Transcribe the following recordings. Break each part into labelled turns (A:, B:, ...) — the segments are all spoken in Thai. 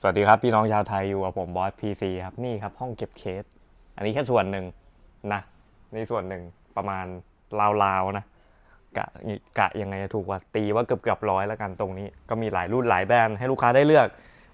A: สวัสดีครับ พี่น้องชาวไทยอยู่กับผมบอสพีซีครับนี่ครับห้องเก็บเคส อันนี้แค่ส่วนหนึ่งนะในส่วนหนึ่งประมาณราวๆนะกะกะยังไงถูกว่าตีว่าเกือบเกือบร้อยแล้วกันตรงนี้ ก็มีหลายรุ่นหลายแบรนด์ให้ลูกค้าได้เลือก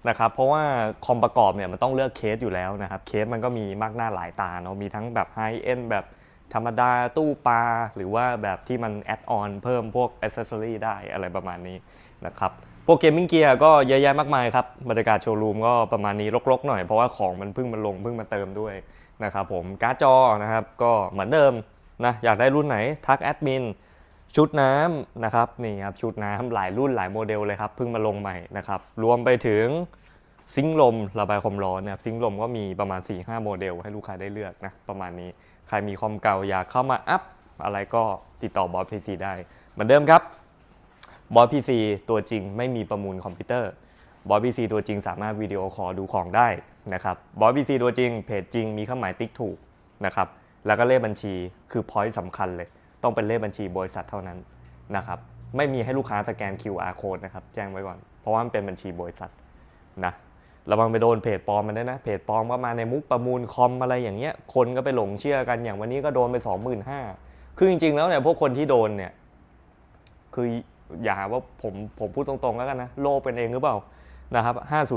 A: นะครับเพราะว่าคอมประกอบเนี่ยมันต้องเลือกเคสอยู่แล้วนะครับเคสมันก็มีมากหน้าหลายตาเนาะมีทั้งแบบไฮเอ็นแบบธรรมดาตู้ปลาหรือว่าแบบที่มันแอดออนเพิ่มพวกอ c เซสซอรีได้อะไรประมาณนี้นะครับ พวกเกมมิ่งเกียร์ก็เยอะแยะมากมายครับ บรรยากาศโชว์รูมก็ประมาณนี้รกๆหน่อย เพราะว่าของมันเพิ่งมาลงเพิ่งมาเติมด้วยนะครับผมการ์ดจอนะครับก็เหมือนเดิมนะอยากได้รุ่นไหนทักแอดมินชุดน้ำนะครับนี่ครับชุดน้ำหลายรุ่นหลายโมเดลเลยครับเพิ่งมาลงใหม่นะครับรวมไปถึงซิงลมระบายความร้อนนะครับซิงลมก็มีประมาณ 4-5 โมเดล ให้ลูกค้าได้เลือกนะประมาณนี้ใครมีคอมเก่าอยากเข้ามาอัพอะไรก็ติดต่อบอสพีซีได้ เหมือนเดิมครับ บอสพีซีตัวจริงไม่มีประมูลคอมพิวเตอร์บอสพีซีตัวจริงสามารถวิดีโอคอลดูของได้นะครับบอสพีซีตัวจริงเพจจริงมีเครื่องหมายติ๊กถูกนะครับแล้วก็เลขบัญชีคือพอยต์สำคัญเลย ต้องเป็นเลขบัญชีบริษัทเท่านั้นนะครับไม่มีให้ลูกค้าสแกน QR code นะครับแจ้งไว้ก่อน เพราะว่ามันเป็นบัญชีบริษัทนะระวังไปโดนเพจปลอมมันด้วยนะ เพจปลอมก็มาในมุกประมูลคอมอะไรอย่างเงี้ย คนก็ไปหลงเชื่อกันอย่างวันนี้ก็โดนไป 25,000คือจริงๆแล้วเนี่ยพวกคนที่โดนเนี่ยคือ อย่าหาว่าผมผมพูดตรงๆแล้วกันนะ โลเป็นเองหรือเปล่านะครับ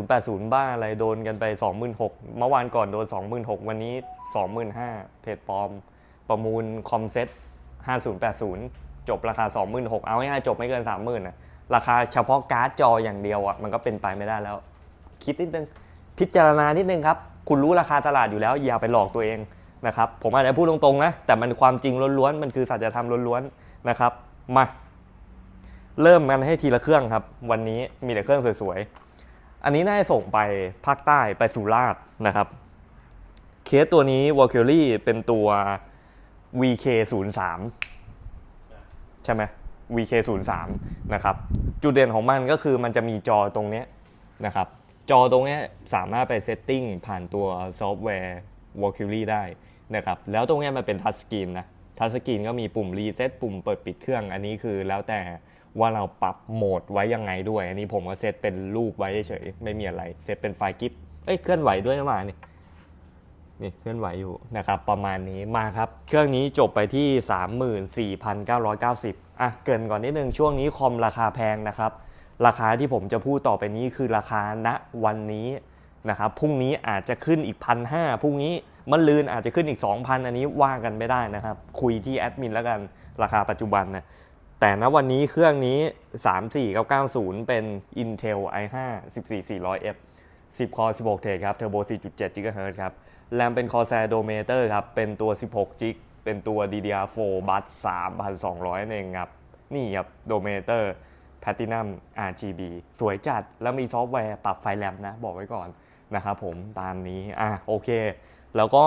A: 5080 บ้าอะไรโดนกันไป 26,000เมื่อวานก่อนโดน 26,000 วันนี้ 25,000เพจปลอม ประมูลคอมเซ็ต5080 จบราคา 26,000 เอาง่ายๆจบไม่เกิน 30,000นะราคาเฉพาะการ์ดจออย่างเดียวอะมันก็เป็นไปไม่ได้แล้ว คิดนิดนึง พิจารณานิดนึงครับ คุณรู้ราคาตลาดอยู่แล้ว อย่าไปหลอกตัวเองนะครับผมอาจจะพูดตรงๆนะแต่มันความจริงล้วนๆมันคือสัจธรรมล้วนๆนะครับมา เริ่มกันให้ทีละเครื่องครับ วันนี้มีแต่เครื่องสวยๆ อันนี้น่าจะส่งไปภาคใต้ไปสุราษฎร์นะครับ เคสตัวนี้ w a l k u r y เป็นตัว VK03 ใช่ไหม VK03 นะครับ จุดเด่นของมันก็คือมันจะมีจอตรงนี้นะครับ จอตรงนี้สามารถไปเซตติ้งผ่านตัวซอฟต์แวร์ w a l k u r y ได้นะครับ แล้วตรงนี้มันเป็นทัชสกรีนนะทัชสกรีนก็มีปุ่มรีเซ็ตปุ่มเปิดปิดเครื่อง อันนี้คือแล้วแต่ ว่าเราปรับโหมดไว้ยังไงด้วย อันนี้ผมก็เซตเป็นรูปไว้เฉยไม่มีอะไร เซตเป็นไฟล์กิฟเอ้ยเคลื่อนไหวด้วยมานี่นี่เคลื่อนไหวอยู่นะครับประมาณนี้มาครับ เครื่องนี้จบไปที่ 34,990อะเกรินก่อนนิดนึงช่วงนี้คอมราคาแพงนะครับ ราคาที่ผมจะพูดต่อไปนี้คือราคาณวันนี้นะครับพรุ่งนี้อาจจะขึ้นอีกพันห้าพรุ่งนี้มันลืนอาจจะขึ้นอีก 2,000 อันนี้ว่ากันไม่ได้นะครับ คุยที่แอดมินแล้วกันราคาปัจจุบันนะ แต่ณวันนี้เครื่องนี้ 34990 เป็น Intel i5 14400F 10 คอร์16 เทรครับ Turbo 4.7 GHz ครับ แรมเป็น Corsair Dominator ครับ เป็นตัว 16 g b เป็นตัว DDR4 บัส3,200นั่นเองครับ นี่ครับ Dominator Platinum RGB สวยจัด แล้วมีซอฟต์แวร์ปรับไฟแรมนะ บอกไว้ก่อนนะครับผม ตามนี้ อะ โอเค แล้วก็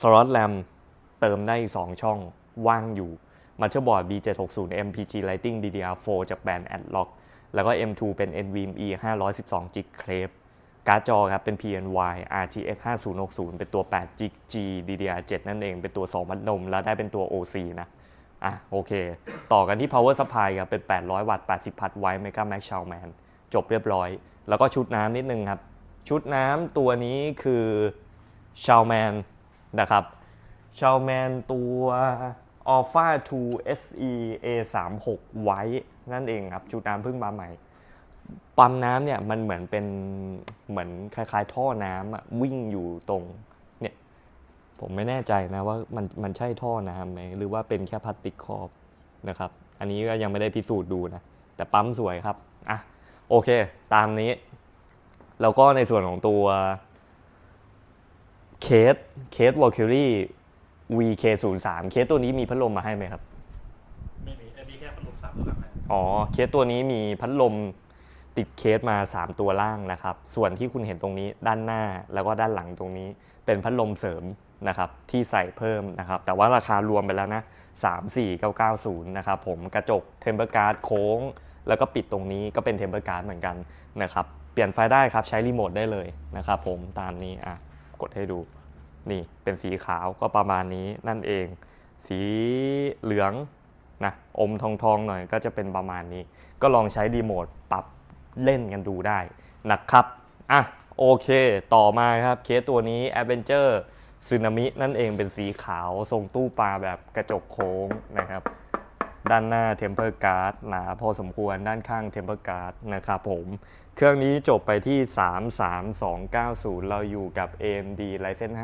A: สล็อตแรมเติมได้อีก2ช่องว่างอยู่ Motherboard B760 MPG Lighting DDR4 จากแบรนด์ Adlock แล้วก็ M2 เป็น NVMe 512 g b Crave การ์ดจอครับเป็น PNY RTX 5060 เป็นตัว8 g G DDR7 นั่นเอง เป็นตัว 2 มัดนม แล้วได้เป็นตัว OC นะ อะ โอเค ต่อกันที่ power supply ครับ เป็น 800 วัตต์ 80 พัทไวท์ Mega Max Showman จบเรียบร้อย แล้วก็ชุดน้ำนิดนึงครับ ชุดน้ำตัวนี้คือ Showman นะครับ Showman ตัว Alpha 2 SE A36 White นั่นเองครับชุดน้ำพิ่งมาใหม่ ปั๊มน้ำเนี่ยมันเหมือนเป็นเหมือนคล้ายๆ ท่อน้ำอะวิ่งอยู่ตรงเนี่ยผมไม่แน่ใจนะว่ามันมันใช่ท่อน้ำไหมหรือว่าเป็นแค่พลาสติกครอบนะครับ อันนี้ก็ยังไม่ได้พิสูจน์ดูนะ แต่ปั๊มสวยครับอะโอเค ตามนี้ แล้วก็ในส่วนของตัวเคสเคสวอลคิรี่ VK03 เคสตัวนี้มีพัดลมมาให้ไหมครับ
B: ไม่มีอันนี้แค่พัดลมสามตัวหลังนะ
A: อ๋อ เคสตัวนี้มีพัดลมติดเคสมา 3 ตัวล่างนะครับ ส่วนที่คุณเห็นตรงนี้ด้านหน้าแล้วก็ด้านหลังตรงนี้ เป็นพัดลมเสริมนะครับที่ใส่เพิ่มนะครับ แต่ว่าราคารวมไปแล้วนะ 34990 นะครับผมกระจกเทมเ e อร์การ์ดโค้ง แล้วก็ปิดตรงนี้ก็เป็นเทมเ e อร์การ์ดเหมือนกันนะครับ เปลี่ยนไฟได้ครับใช้รีโมทได้เลยนะครับผมตามนี้อะกดให้ดู นี่เป็นสีขาวก็ประมาณนี้นั่นเอง สีเหลืองนะอมทองทองๆหน่อยก็จะเป็นประมาณนี้ ก็ลองใช้ดีโมดปรับเล่นกันดูได้นะครับอะโอเค ต่อมาครับเคสตัวนี้ Adventure ซึนามินั่นเองเป็นสีขาวทรงตู้ปลาแบบกระจกโค้งนะครับ ด้านหน้า Temper Guard หนาพอสมควรด้านข้าง Temper Guard นะครับผม เครื่องนี้จบไปที่ 33290 เราอยู่กับ AMD Ryzen 5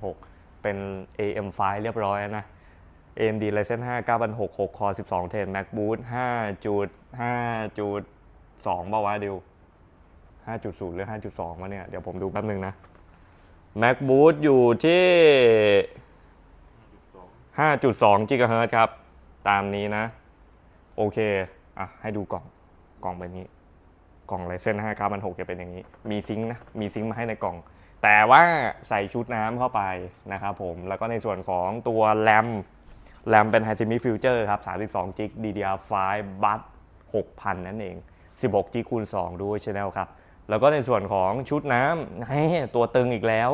A: 9006 เป็น AM5 เรียบร้อยนะ AMD Ryzen 5 9006 6 core 12 10 MacBoot 5.5.2ป่าวะดิว5.0 หรือ 5.2วะเนี่ย เดี๋ยวผมดูแป๊บนึงนะ MacBoot อยู่ที่ 5.2 GHz ครับ ตามนี้นะ โอเคอะให้ดูกล่องกล่องแบบนี้ กล่องไรเส้น5 9 6 0จะเป็นอย่างนี้ มีซิงค์นะมีซิงค์มาให้ในกล่อง แต่ว่าใส่ชุดน้ำเข้าไปนะครับผมแล้วก็ในส่วนของตัวแรมแรมเป็น High Semi Future ครับ 32 g b DDR5 บัต6,000 นั่นเอง 16 g b คูณ 2 ด้วย Channel ครับ แล้วก็ในส่วนของชุดน้ำเฮ้ตัวตึงอีกแล้ว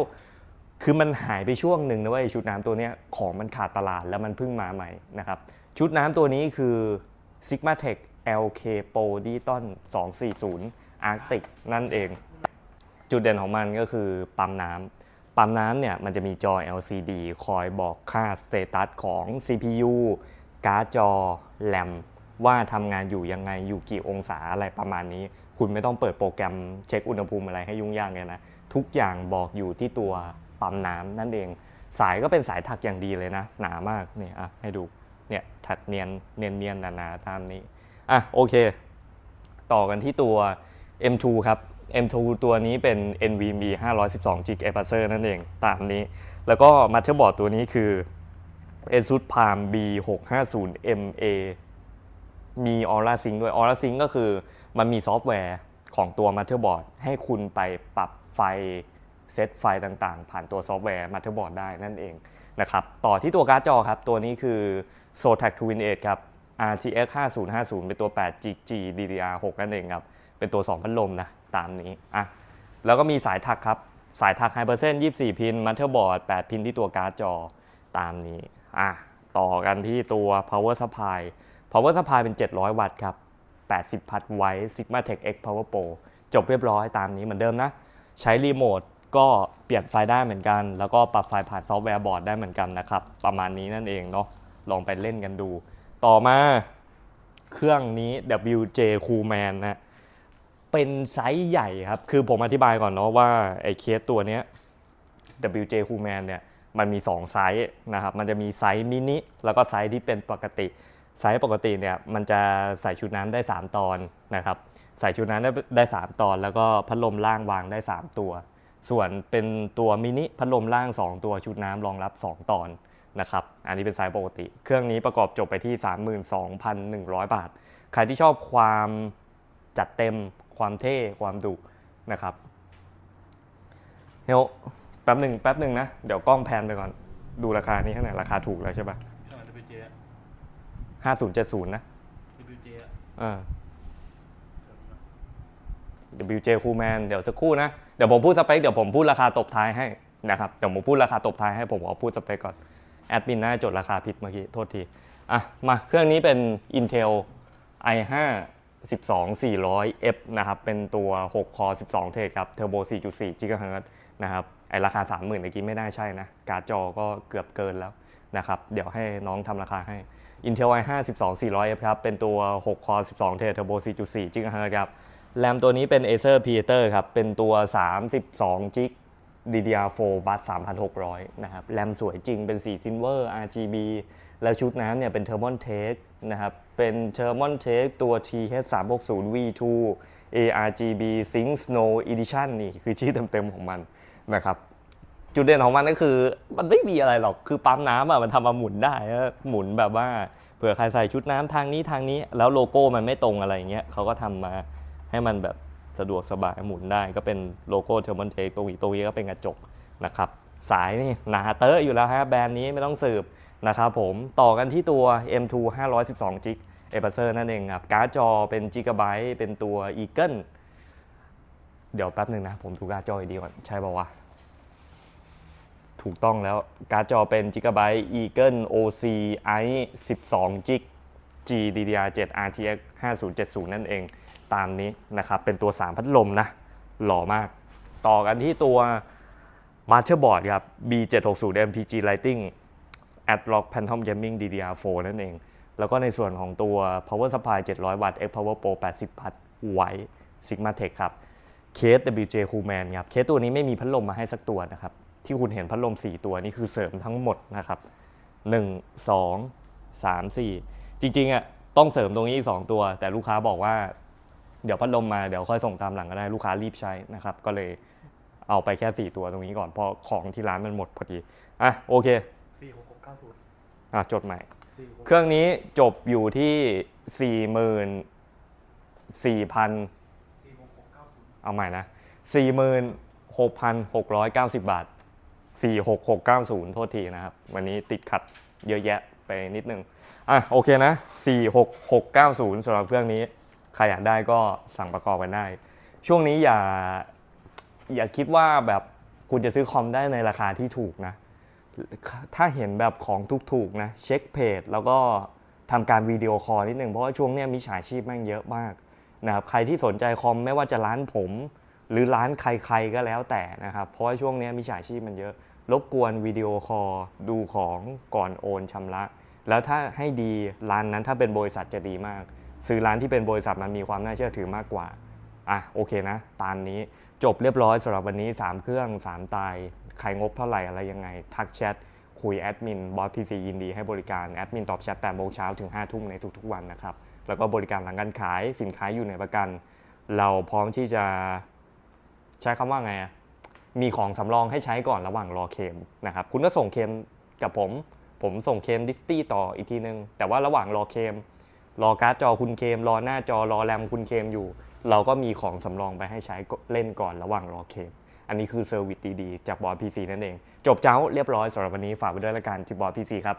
A: คือมันหายไปช่วงหนึ่งนะเว้ยชุดน้ำตัวนี้ของมันขาดตลาดแล้วมันเพิ่งมาใหม่นะครับ ชุดน้ำตัวนี้คือ Sigma Tech LK Pro Digital 240 Arctic นั่นเอง จุดเด่นของมันก็คือปั๊มน้ำปั๊มน้ำเนี่ยมันจะมีจอ LCD คอยบอกค่าสเตตัสของ CPU การ์ดจอ แรมว่าทำงานอยู่ยังไงอยู่กี่องศาอะไรประมาณนี้ คุณไม่ต้องเปิดโปรแกรมเช็คอุณหภูมิอะไรให้ยุ่งยากเลยนะ ทุกอย่างบอกอยู่ที่ตัวปั๊มน้ำนั่นเอง สายก็เป็นสายถักอย่างดีเลยนะ หนามากเนี่ยอะให้ดู ถักเนียนเนียนเนียนๆหนาๆตามนี้อะโอเค ต่อกันที่ตัว M2 ครับ M2 ตัวนี้เป็น NVMe 512 g b a p a c e r นั่นเองตามนี้ แล้วก็มาเ t อร์บอร์ดตัวนี้คือ ASUS Palm B650MA มี Aura Sync ด้วย Aura Sync ก็คือมันมีซอฟต์แวร์ของตัว Motherboard ให้คุณไปปรับไฟเซตไฟต่างๆ ผ่านตัวซอฟต์แวร์ Motherboard ได้นั่นเอง นะครับต่อที่ตัวการ์ดจอครับ ตัวนี้คือ Zotac Twin 8ครับ RTX 5050 เป็นตัว 8GB DDR6 นั่นเองครับ เป็นตัว 2 พัดลมนะ ตามนี้อะแล้วก็มีสายถักครับ สายถัก Hypersen 24 พิน Motherboard 8 พินที่ตัวการ์ดจอตามนี้อะต่อกันที่ตัว Power Supply Power Supply เป็น 700 วัตต์ครับ 80 พัดไว้ Sigma Tech X Power Pro จบเรียบร้อยตามนี้เหมือนเดิมนะ ใช้รีโมท ก็เปลี่ยนไฟได้เหมือนกัน แล้วก็ปรับไฟผ่านซอฟต์แวร์บอร์ดได้เหมือนกันนะครับ ประมาณนี้นั่นเองเนาะลองไปเล่นกันดู ต่อมาเครื่องนี้ WJ Coolman นะเป็นไซส์ใหญ่ครับ คือผมอธิบายก่อนเนาะว่าไอ้เคสตัวเนี้ย WJ Coolman เนี่ยมันมี 2 ไซส์นะครับ มันจะมีไซส์มินิแล้วก็ไซส์ที่เป็นปกติ ไซส์ปกติเนี่ยมันจะใส่ชุดน้ำได้ 3 ตอนนะครับ ใส่ชุดน้ำได้ได้ 3 ตอน แล้วก็พัดลมล่างวางได้ 3 ตัว ส่วนเป็นตัวมินิพัดลมล่าง 2 ตัวชุดน้ำรองรับ 2 ตอนนะครับ อันนี้เป็นไซส์ปกติ เครื่องนี้ประกอบจบไปที่ 32,100 บาท ใครที่ชอบความจัดเต็มความเท่ความดุนะครับเดี๋ยวแป๊บหนึ่งแป๊บหนึ่งนะ เดี๋ยวกล้องแพนไปก่อน ดูราคานี้เท่าไหร่ราคาถูกแล้วใช่ปะ
B: เครื่อง WJ อะ
A: 5070นะ
B: WJ อะ
A: อ่า WJ Coolman เดี๋ยวสักครู่นะ เดี๋ยวผมพูดสเปค เดี๋ยวผมพูดราคาตบท้ายให้นะครับ เดี๋ยวผมพูดราคาตบท้ายให้ ผมขอพูดสเปคก่อน แอดมินน่าจะจดราคาผิดเมื่อกี้ โทษที อะ มาเครื่องนี้เป็น Intel i5 12400F นะครับ เป็นตัว 6 คอ 12 เทรดครับ เทอร์โบ 4.4 GHz นะครับ ไอราคา 30,000เมื่อกี้ไม่น่าใช่นะ การ์ดจอก็เกือบเกินแล้วนะครับ เดี๋ยวให้น้องทำราคาให้ Intel i5 12400F ครับ เป็นตัว 6 คอ 12 เทรดเทอร์โบ 4.4 GHz ครับ แรมตัวนี้เป็น Acer Predator ครับ เป็นตัว 32 g b DDR4 บัส3,600 นะครับ แรมสวยจริงเป็นสี Silver RGB แล้วชุดน้ำเนี่ยเป็น Thermal Take นะครับ เป็น Thermal Take ตัว TH360 V2 ARGB Sync Snow Edition นี่คือชื่อเต็มๆของมันนะครับ จุดเด่นของมันก็คือมันไม่มีอะไรหรอก คือปั๊มน้ำอะมันทำมาหมุนได้ หมุนแบบว่าเผื่อใครใส่ชุดน้ำทางนี้ทางนี้ แล้วโลโก้มันไม่ตรงอะไรเงี้ยเขาก็ทำมา ให้มันแบบสะดวกสบายหมุนได้ก็เป็นโลโก้เทอร์มอนเทคตรงนี้ตรงนี้ก็เป็นกระจกนะครับสายนี่หนาเตอะอยู่แล้วฮะแบรนด์นี้ไม่ต้องสืบนะครับผมต่อกันที่ตัว M2 512 g b เอเปอร์เซอร์นั่นเองครับการ์ดจอเป็น Gigabyte เป็นตัว Eagle เดี๋ยวแป๊บหนึ่งนะ ผมดูการ์ดจออีกดีก่อน ใช่ป่าวะ ถูกต้องแล้วการ์ดจอเป็น Gigabyte Eagle OC i 12 g G DDR7 RTX 5070 นั่นเอง ตามนี้นะครับ เป็นตัว 3 พัดลมนะ หล่อมาก ต่อกันที่ตัว Motherboard ครับ B760 MPG Lighting Adlock Phantom Gaming DDR4 นั่นเอง แล้วก็ในส่วนของตัว Power Supply 700 วัตต์ X Power Pro 80วัตต์ไว้ Sigma Tech ครับ เคส WJ Coolman ครับ เคสตัวนี้ไม่มีพัดลมมาให้สักตัวนะครับ ที่คุณเห็นพัดลม 4 ตัวนี่คือเสริมทั้งหมดนะครับ 1 2 3 4 จริงๆอะต้องเสริมตรงนี้อีก2ตัว แต่ลูกค้าบอกว่า เดี๋ยวพัดลมมาเดี๋ยวค่อยส่งตามหลังก็ได้ลูกค้ารีบใช้นะครับ ก็เลยเอาไปแค่ 4 ตัวตรงนี้ก่อนเพราะของที่ร้านมันหมดพอดีอะโอเค
B: สี่หกหกเก้าศูนย์
A: อะจดใหม่
B: สี่หก
A: เครื่องนี้จบอยู่ที่ 44,000
B: สี่หกหกเก้าศูนย์
A: เอาใหม่นะ 46,690 บาท 46690 โทษทีนะครับ วันนี้ติดขัดเยอะแยะไปนิดนึง อะ โอเคนะ 46690สำหรับเครื่องนี้ ใครอยากได้ก็สั่งประกอบกันได้ ช่วงนี้อย่าอย่าคิดว่าแบบคุณจะซื้อคอมได้ในราคาที่ถูกนะ ถ้าเห็นแบบของถูกๆนะเช็คเพจแล้วก็ทำการวิดีโอคอลนิดหนึ่งเพราะว่าช่วงนี้มิจฉาชีพแม่งเยอะมากนะครับใครที่สนใจคอมไม่ว่าจะร้านผม หรือร้านใครๆก็แล้วแต่นะครับ เพราะว่าช่วงนี้มิจฉาชีพมันเยอะ รบกวนวิดีโอคอลดูของก่อนโอนชำระ แล้วถ้าให้ดีร้านนั้นถ้าเป็นบริษัทจะดีมาก ซื้อร้านที่เป็นบริษัทมันมีความน่าเชื่อถือมากกว่าอะโอเคนะ ตามนี้จบเรียบร้อยสำหรับวันนี้ 3 เครื่อง 3 ตาย ใครงบเท่าไหร่อะไรยังไง ทักแชท คุยแอดมินบอสพีซียินดีให้บริการ แอดมินตอบแชท8โมงเช้าถึง5ทุ่มในทุกๆวันนะครับ แล้วก็บริการหลังการขายสินค้าอยู่ในประกัน เราพร้อมที่จะใช้คำว่าไงอะมีของสำรองให้ใช้ก่อนระหว่างรอเคมนะครับคุณก็ส่งเคมกับผม ผมส่งเคมดิสตี้ต่ออีกทีนึงแต่ว่าระหว่างรอเคม รอการ์ดจอคุณเคม รอหน้าจอรอแรมคุณเคมอยู่ เราก็มีของสำรองไปให้ใช้เล่นก่อนระหว่างรอเคม อันนี้คือเซอร์วิสดีๆ จากบอร์ดพีซีนั่นเอง จบเจ้าเรียบร้อยสำหรับวันนี้ฝากไว้ด้วยละกันที่บอร์ดพีซีครับ